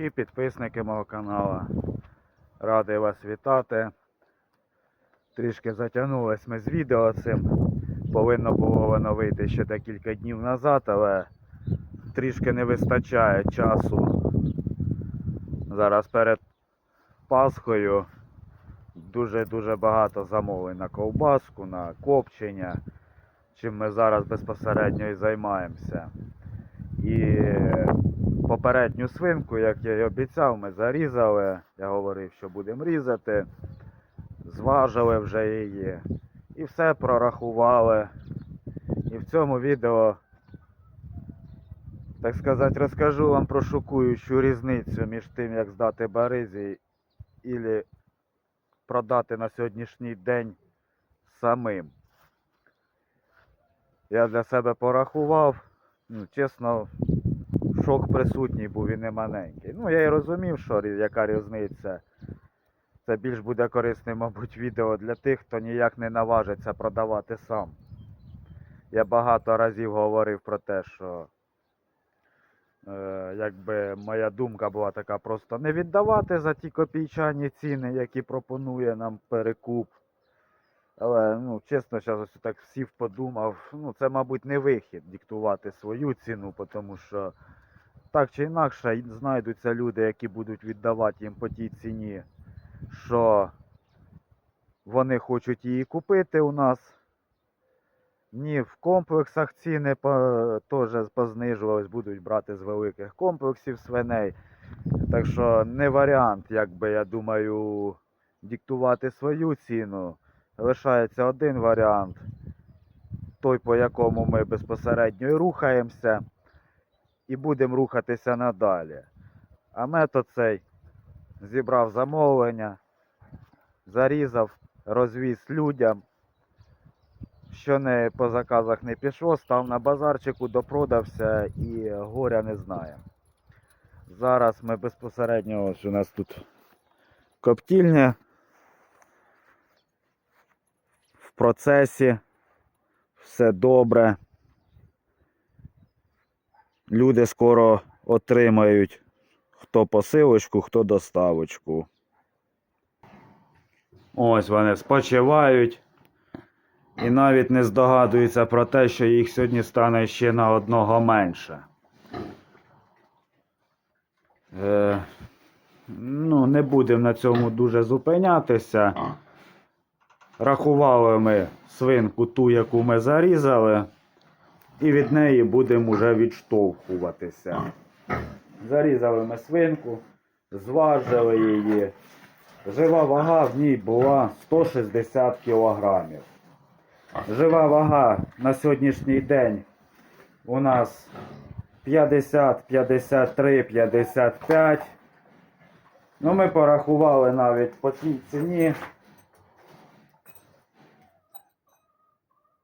глядачі, підписники мого каналу. Радий вас вітати. Трішки затягнулись ми з відео цим. Повинно було воно вийти ще декілька днів назад, але трішки не вистачає часу. Зараз перед Пасхою дуже-дуже багато замовлень на ковбаску, на копчення, чим ми зараз безпосередньо і займаємося. І попередню свинку, як я і обіцяв, ми зарізали. Я говорив, що будемо різати. Зважили вже її. І все прорахували. І в цьому відео, так сказати, розкажу вам про шокуючу різницю між тим, як здати баризі і продати на сьогоднішній день самим. Я для себе порахував. Ну, чесно, шок присутній був і не маленький. Ну, я і розумів, що яка різниця. Це більш буде корисним, мабуть, відео для тих, хто ніяк не наважиться продавати сам. Я багато разів говорив про те, що е, якби моя думка була така просто не віддавати за ті копійчані ціни, які пропонує нам перекуп. Але, ну, чесно, зараз ось так сів подумав, ну, це, мабуть, не вихід диктувати свою ціну, тому що так чи інакше знайдуться люди, які будуть віддавати їм по тій ціні, що вони хочуть її купити у нас. Ні, в комплексах ціни по- теж познижувались, будуть брати з великих комплексів свиней. Так що не варіант, якби я думаю, диктувати свою ціну. Лишається один варіант, той, по якому ми безпосередньо і рухаємося, і будемо рухатися надалі. А метод цей зібрав замовлення, зарізав, розвіз людям, що не по заказах не пішло, став на базарчику, допродався і горя не знає. Зараз ми безпосередньо, ось у нас тут коптільня в процесі, все добре. Люди скоро отримають хто посилочку, хто доставочку. Ось вони спочивають і навіть не здогадуються про те, що їх сьогодні стане ще на одного менше. Е, ну, не будемо на цьому дуже зупинятися. Рахували ми свинку ту, яку ми зарізали, і від неї будемо вже відштовхуватися. Зарізали ми свинку, зважили її. Жива вага в ній була 160 кілограмів. Жива вага на сьогоднішній день у нас 50, 53, 55. Ну, ми порахували навіть по тій ціні.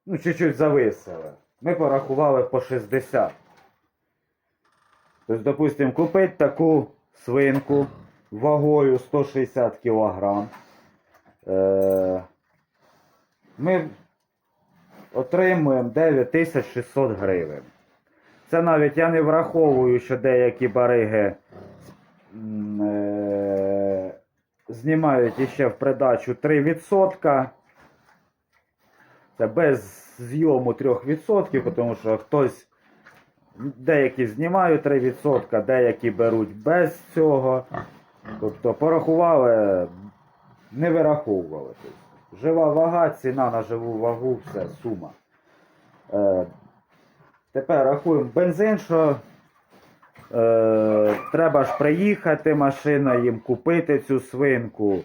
Ну, чуть-чуть зависили. Ми порахували по 60. Тобто, допустимо, купити таку свинку вагою 160 кг. Е, ми отримуємо 9600 гривень. Це навіть я не враховую, що деякі бариги е, знімають іще в придачу 3%. Це без зйому 3%, тому що хтось, деякі знімають 3%, деякі беруть без цього. Тобто порахували, не вираховували. Тобто, жива вага, ціна на живу вагу, все, сума. Е, тепер рахуємо бензин, що е, треба ж приїхати машиною їм купити цю свинку.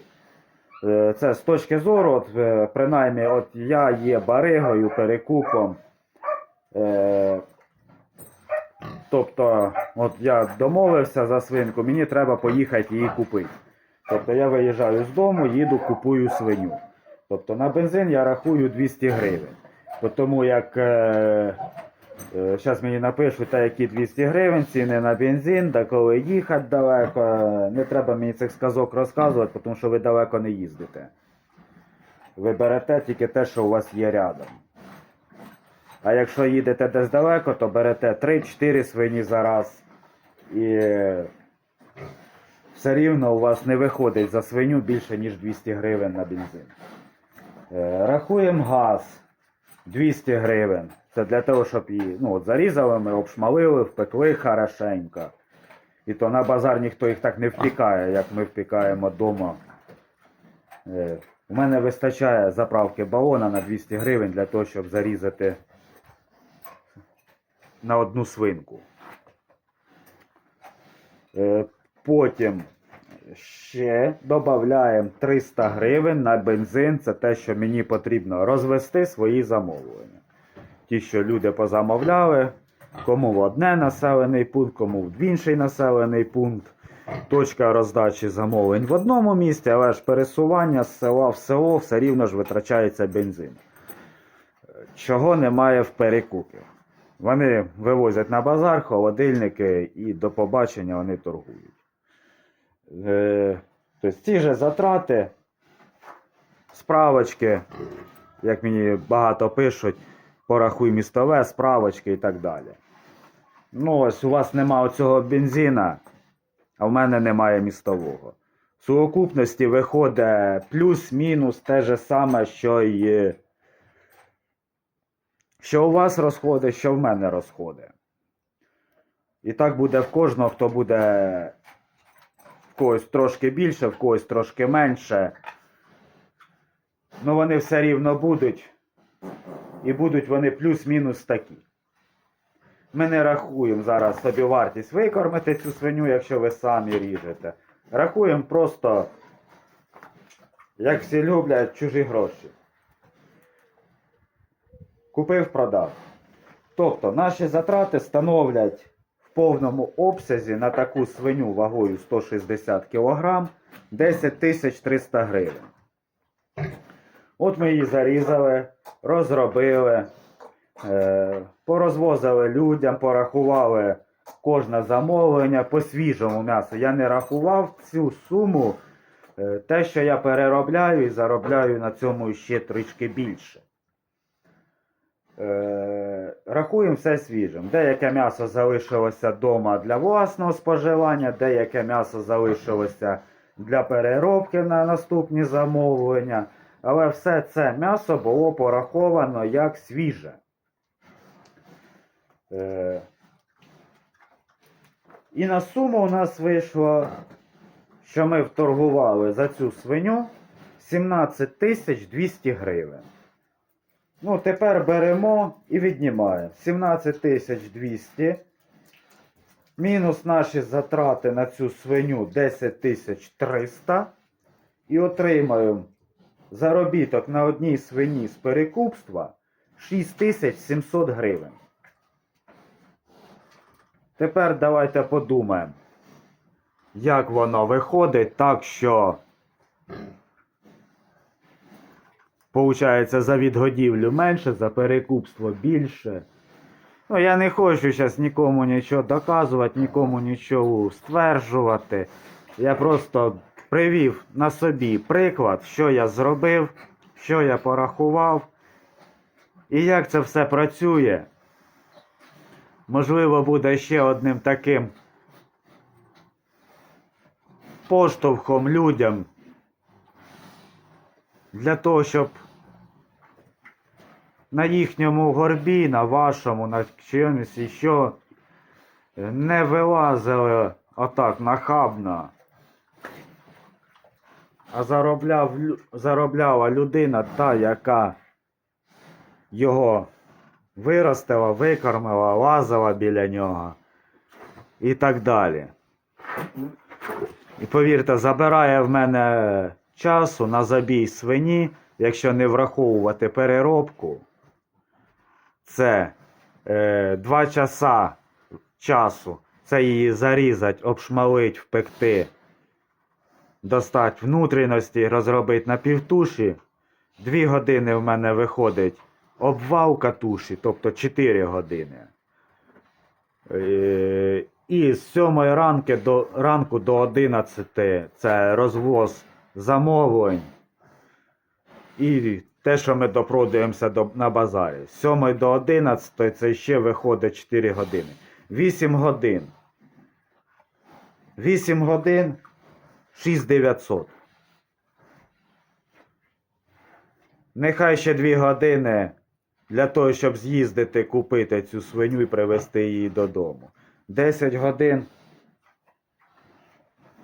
Е, Це з точки зору, от, е, принаймні, от я є баригою, перекупом. Е, тобто, от я домовився за свинку, мені треба поїхати її купити. Тобто я виїжджаю з дому, їду, купую свиню. Тобто на бензин я рахую 200 гривень. Тому як Зараз мені напишуть, та які 200 гривень, ціни на бензин, та коли їхати далеко. Не треба мені цих сказок розказувати, тому що ви далеко не їздите. Ви берете тільки те, що у вас є рядом. А якщо їдете десь далеко, то берете 3-4 свині за раз. І все рівно у вас не виходить за свиню більше, ніж 200 гривень на бензин. Е, Рахуємо газ 200 гривень. Це для того, щоб її ну, от зарізали, ми обшмалили, впекли хорошенько. І то на базар ніхто їх так не впікає, як ми впікаємо вдома. Е, У мене вистачає заправки балона на 200 гривень для того, щоб зарізати на одну свинку. Е, Потім ще додаємо 300 гривень на бензин. Це те, що мені потрібно розвести свої замовлення. Ті, що люди позамовляли, кому в одне населений пункт, кому в інший населений пункт. Точка роздачі замовлень в одному місці, але ж пересування з села в село все рівно ж витрачається бензин. Чого немає в перекупі. Вони вивозять на базар холодильники і до побачення вони торгують. Е, тобто ті же затрати, справочки, як мені багато пишуть, порахуй містове, справочки і так далі. Ну, ось у вас нема оцього бензина, а в мене немає містового. В сукупності виходить плюс-мінус те же саме, що й що у вас розходи, що в мене розходи. І так буде в кожного, хто буде когось трошки більше, в когось трошки менше. Ну вони все рівно будуть. І будуть вони плюс-мінус такі. Ми не рахуємо зараз собі вартість викормити цю свиню, якщо ви самі ріжете. Рахуємо просто, як всі люблять, чужі гроші. Купив, продав. Тобто наші затрати становлять повному обсязі на таку свиню вагою 160 кг 10 300 гривень. От ми її зарізали, розробили, е, порозвозили людям, порахували кожне замовлення по свіжому м'ясу. Я не рахував цю суму, е, те, що я переробляю і заробляю на цьому ще трішки більше. Рахуємо все свіжим. Деяке м'ясо залишилося вдома для власного споживання, деяке м'ясо залишилося для переробки на наступні замовлення. Але все це м'ясо було пораховано як свіже. Е, і на суму у нас вийшло, що ми вторгували за цю свиню 17 200 гривень. Ну, тепер беремо і віднімаємо 17 тисяч 200. Мінус наші затрати на цю свиню 10 тисяч 300. І отримаємо заробіток на одній свині з перекупства 6700 гривень. Тепер давайте подумаємо, як воно виходить так, що Получається, за відгодівлю менше, за перекупство більше. Ну, я не хочу зараз нікому нічого доказувати, нікому нічого стверджувати. Я просто привів на собі приклад, що я зробив, що я порахував і як це все працює. Можливо, буде ще одним таким поштовхом людям для того, щоб на їхньому горбі, на вашому, на чомусь іще не вилазили отак нахабно, а заробляв, заробляла людина та, яка його виростила, викормила, лазила біля нього і так далі. І повірте, забирає в мене часу на забій свині, якщо не враховувати переробку. Це е, 2 часа часу. Це її зарізать, обшмалить, впекти, достать внутрішності, розробити на півтуші. 2 години в мене виходить обвалка туші, тобто 4 години. Е, І з 7 ранки до, ранку до 11 це розвоз замовлень. І те, що ми допродаємося до, на базарі. З 7 до 11 це ще виходить 4 години. 8 годин. 8 годин 6900. Нехай ще 2 години для того, щоб з'їздити, купити цю свиню і привезти її додому. 10 годин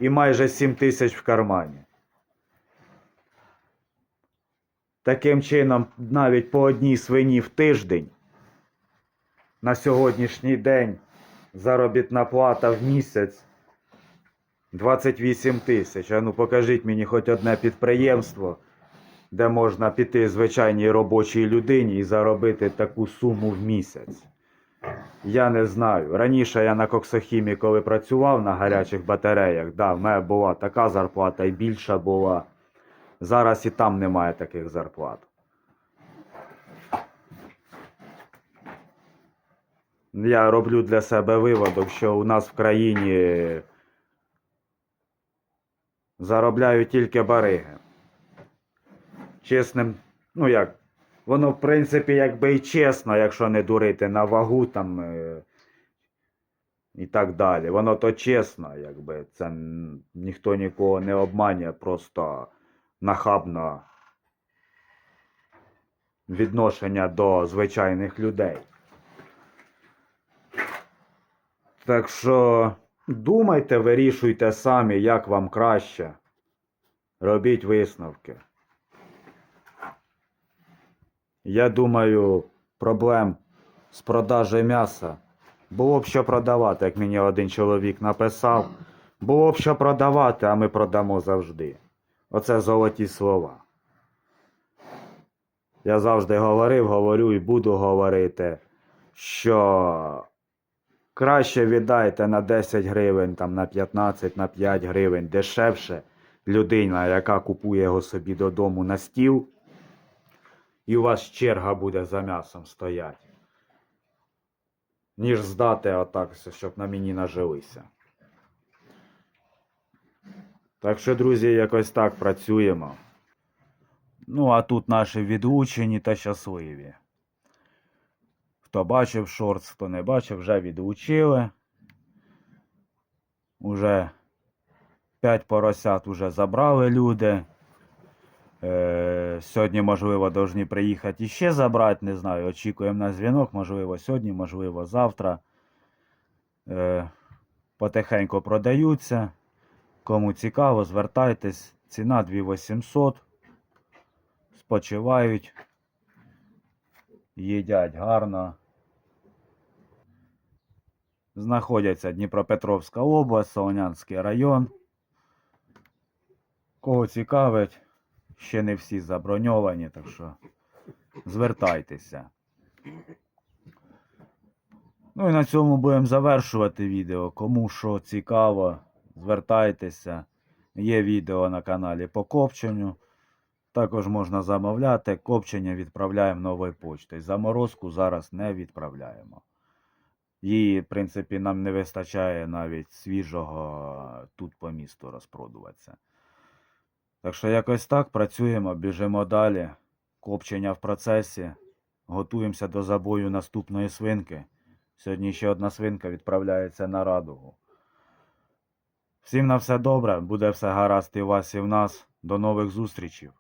і майже 7 тисяч в кармані. Таким чином, навіть по одній свині в тиждень на сьогоднішній день заробітна плата в місяць 28 тисяч. А ну покажіть мені хоч одне підприємство, де можна піти звичайній робочій людині і заробити таку суму в місяць. Я не знаю. Раніше я на коксохімі, коли працював на гарячих батареях, да, в мене була така зарплата і більша була. Зараз і там немає таких зарплат. Я роблю для себе виводок, що у нас в країні заробляють тільки бариги. Чесним, ну як, воно в принципі якби і чесно, якщо не дурити на вагу там е, і так далі. Воно то чесно, якби це ніхто нікого не обманює, просто нахабно відношення до звичайних людей. Так що думайте, вирішуйте самі, як вам краще. Робіть висновки. Я думаю, проблем з продажею м'яса було б що продавати, як мені один чоловік написав. Було б що продавати, а ми продамо завжди. Оце золоті слова. Я завжди говорив, говорю і буду говорити, що краще віддайте на 10 гривень, там, на 15, на 5 гривень дешевше людина, яка купує його собі додому на стіл, і у вас черга буде за м'ясом стояти. Ніж здати отак, щоб на мені нажилися. Так що, друзі, якось так працюємо. Ну, а тут наші відлучені та щасливі. Хто бачив шортс, хто не бачив, вже відлучили. Уже 5 поросят уже забрали люди. Е, сьогодні, можливо, повинні приїхати іще забрати, не знаю. Очікуємо на дзвінок, можливо, сьогодні, можливо, завтра. Е, потихеньку продаються. Кому цікаво, звертайтесь. Ціна 2800. Спочивають. Їдять гарно. Знаходяться Дніпропетровська область, Солонянський район. Кого цікавить, ще не всі заброньовані, так що звертайтеся. Ну і на цьому будемо завершувати відео. Кому що цікаво, звертайтеся. Є відео на каналі по копченню. Також можна замовляти. Копчення відправляємо новою почтою. Заморозку зараз не відправляємо. Її, в принципі, нам не вистачає навіть свіжого тут по місту розпродуватися. Так що якось так працюємо, біжимо далі. Копчення в процесі. Готуємося до забою наступної свинки. Сьогодні ще одна свинка відправляється на радугу. Всім на все добре, буде все гаразд і вас, і в нас. До нових зустрічей.